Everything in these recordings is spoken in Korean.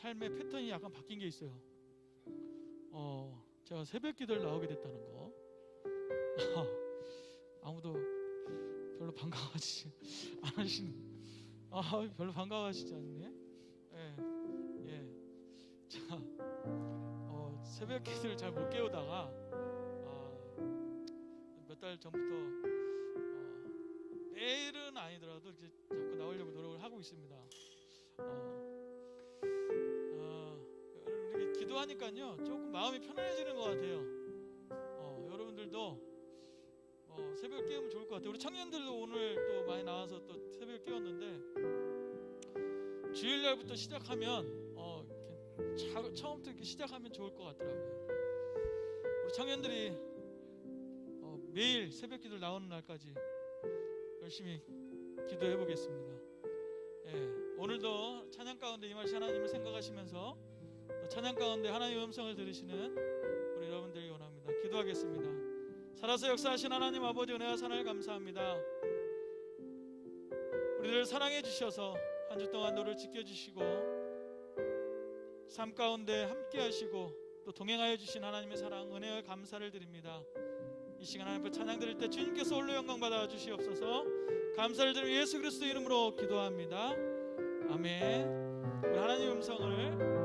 삶의 패턴이 약간 바뀐 게 있어요. 어, 제가 새벽 기도를 나오게 됐다는 거. 아무도 별로 반가워하지 안 하시는. 아, 별로 반가워하시지 않네. 예, 예. 자, 어, 새벽 기도를 잘 못 깨우다가 아, 몇달 전부터 어, 매일은 아니더라도 이렇게 자꾸 나오려고 노력을 하고 있습니다. 어, 기도하니까요 조금 마음이 편안해지는 것 같아요. 어, 여러분들도 어, 새벽 깨우면 좋을 것 같아요. 우리 청년들도 오늘 또 많이 나와서 또 새벽 깨웠는데 주일날부터 시작하면 어, 차- 처음부터 이렇게 시작하면 좋을 것 같더라고요. 우리 청년들이 어, 매일 새벽 기도 나오는 날까지 열심히 기도해 보겠습니다. 예, 오늘도 찬양 가운데 임하신 하나님을 생각하시면서 또 찬양 가운데 하나님의 음성을 들으시는 우리 여러분들이 원합니다. 기도하겠습니다. 살아서 역사하신 하나님 아버지 은혜와 사랑을 감사합니다. 우리를 사랑해 주셔서 한 주 동안 너를 지켜 주시고 삶 가운데 함께 하시고 또 동행하여 주신 하나님의 사랑 은혜와 감사를 드립니다. 이 시간 하나님 앞에 찬양 드릴 때 주님께서 홀로 영광 받아 주시옵소서. 감사를 드리며 예수 그리스도 이름으로 기도합니다. 아멘. 우리 하나님 음성을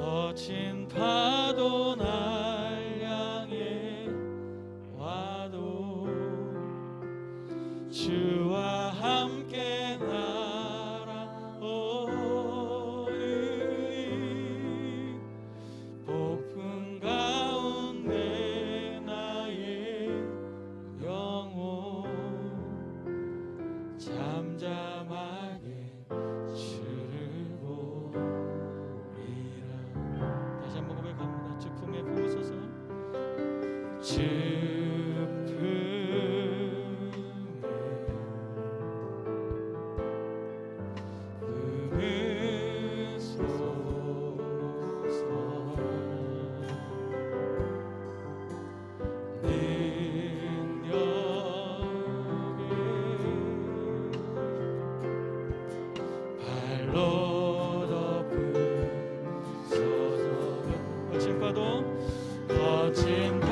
거친 파도 나 아버지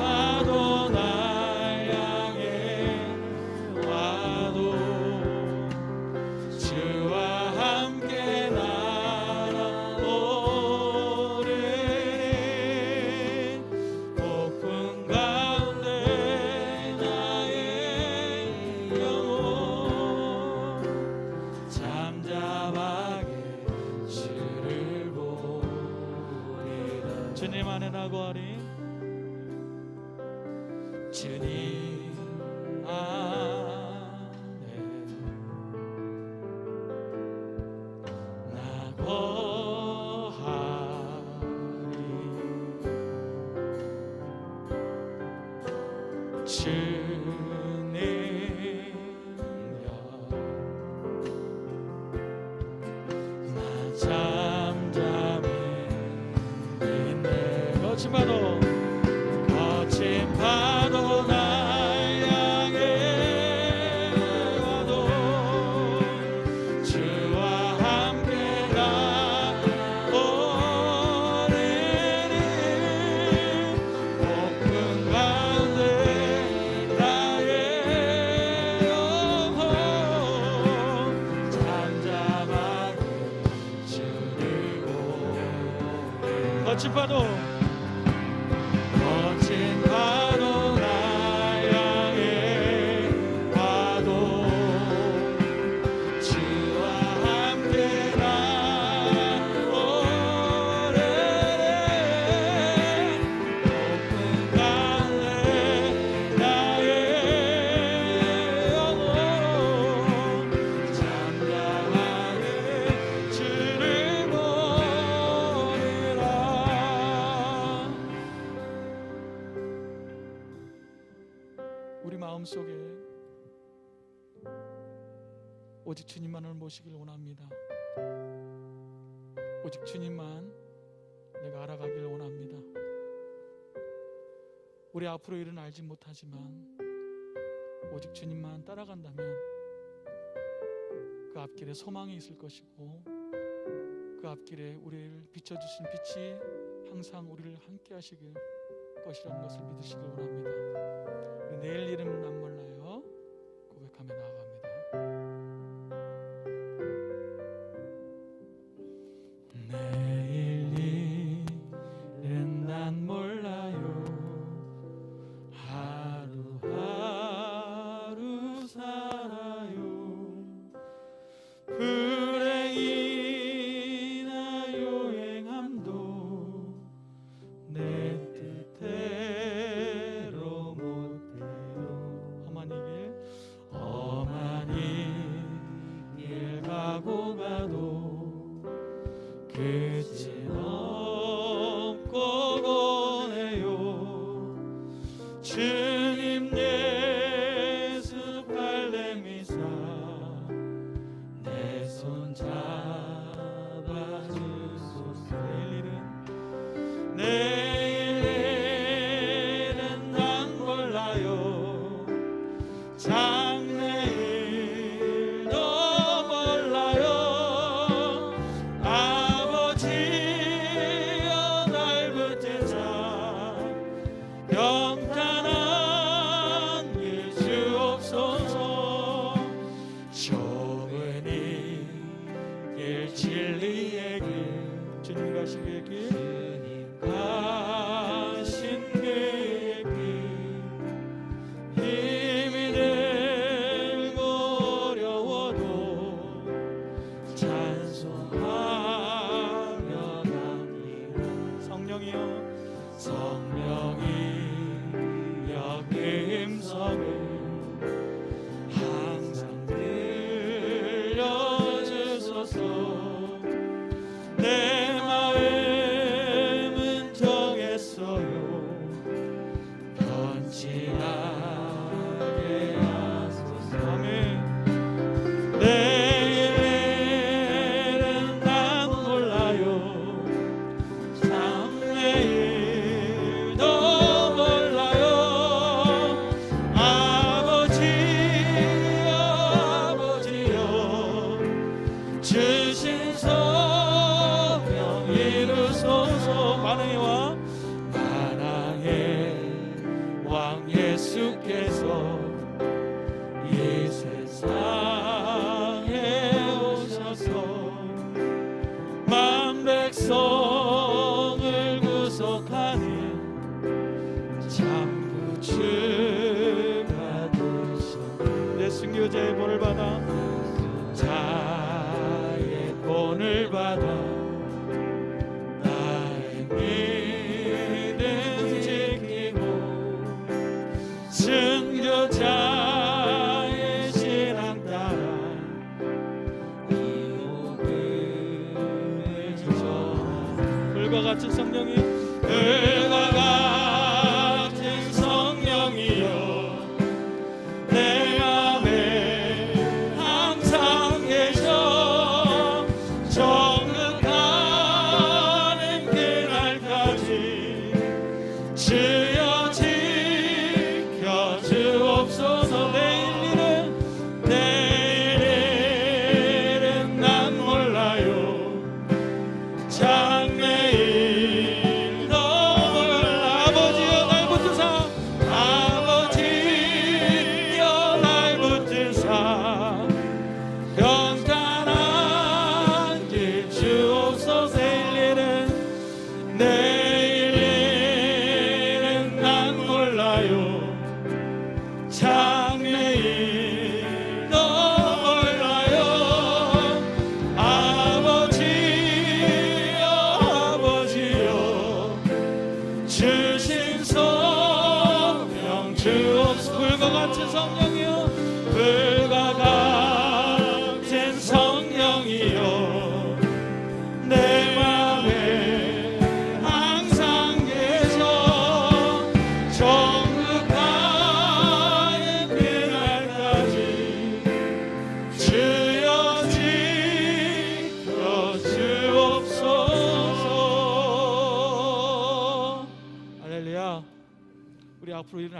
worship. 같이 봐도 우리 마음 속에 오직 주님만을 모시길 원합니다. 오직 주님만 내가 알아가길 원합니다. 우리 앞으로 일은 알지 못하지만 오직 주님만 따라간다면 그 앞길에 소망이 있을 것이고 그 앞길에 우리를 비춰주신 빛이 항상 우리를 함께 하시길 것이라는 것을 믿으시기 원합니다. 내일 일은 안 몰라요.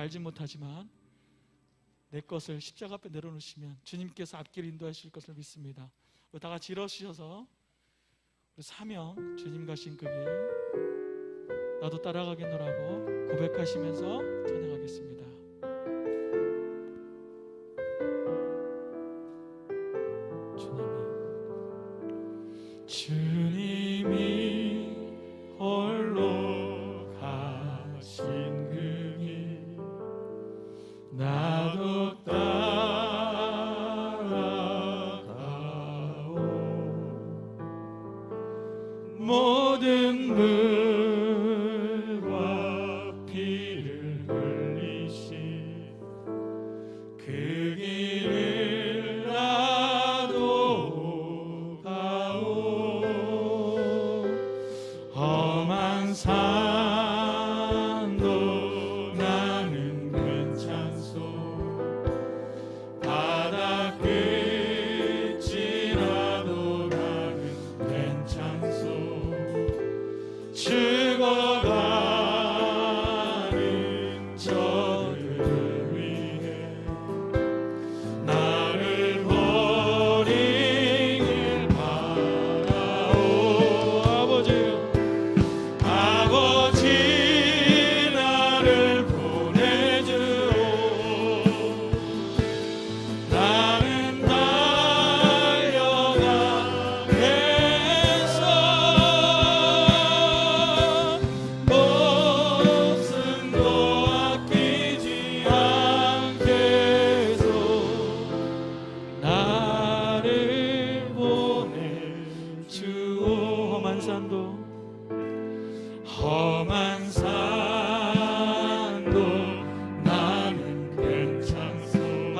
알지 못하지만 내 것을 십자가 앞에 내려놓으시면 주님께서 앞길 인도하실 것을 믿습니다. 우리 다 같이 일어서셔서 우리 사명 주님 가신 그 길 나도 따라가겠노라고 고백하시면서 찬양하겠습니다. remember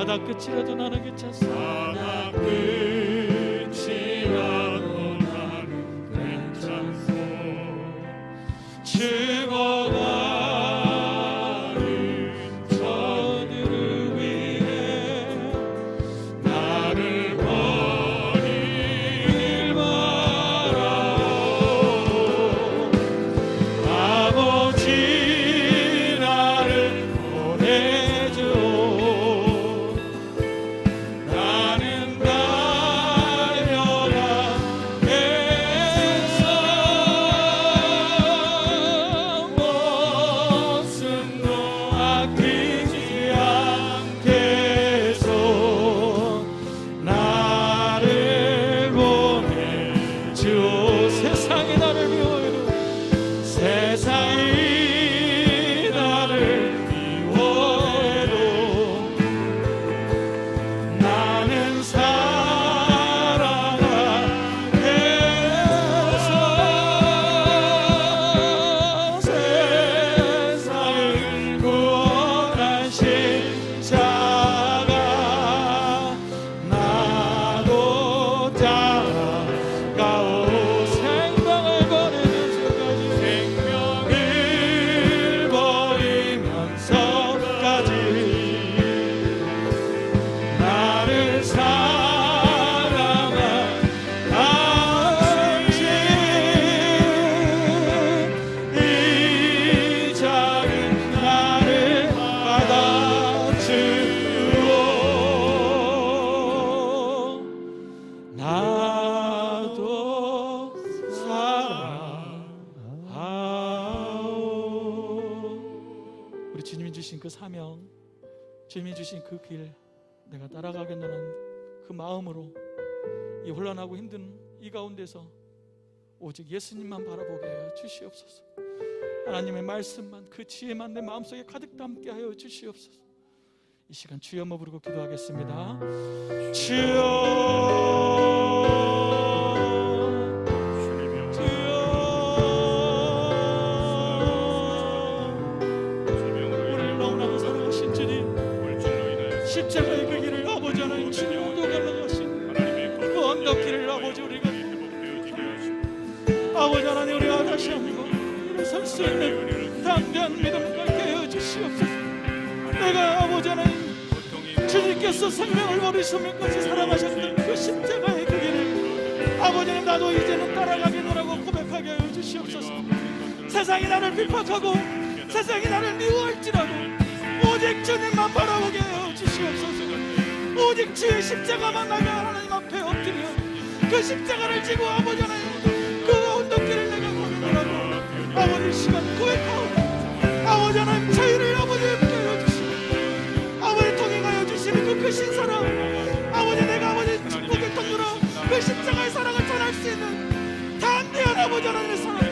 바다 끝이라도 나는 괜찮습니다. 바다 끝이라 우리 주님이 주신 그 사명 주님이 주신 그 길 내가 따라가겠노라는 그 마음으로 이 혼란하고 힘든 이 가운데서 오직 예수님만 바라보게 하여 주시옵소서. 하나님의 말씀만 그 지혜만 내 마음속에 가득 담게 하여 주시옵소서. 이 시간 주여 한번 부르고 기도하겠습니다. 주여 아버지 하나님 우리가 다시 한번 일어설 수 있는 담대한 믿음 갖게 하여 주시옵소서. 내가 아버지 하나님 주님께서 생명을 버리시면까지 사랑하셨던 그 십자가의 그 길을 아버지는 나도 이제는 따라가겠노라고 고백하게 하여 주시옵소서. 세상이 나를 비판하고 세상이 나를 미워할지라도 오직 주님만 바라보게 하여 주시옵소서. 오직 주의 십자가만 나가 하나님 앞에 엎드려 그 십자가를 지고 아버지 하나님 아버지 이 시간 고백하오니 아버지 하나님 저희를 아버지 함께 하여 주시고 아버지 동행하여 주시는 그 크신 사랑 아버지 내가 아버지 축복의 통로로 그 십자가의 사랑을 전할 수 있는 담대한 아버지 하나님의 사랑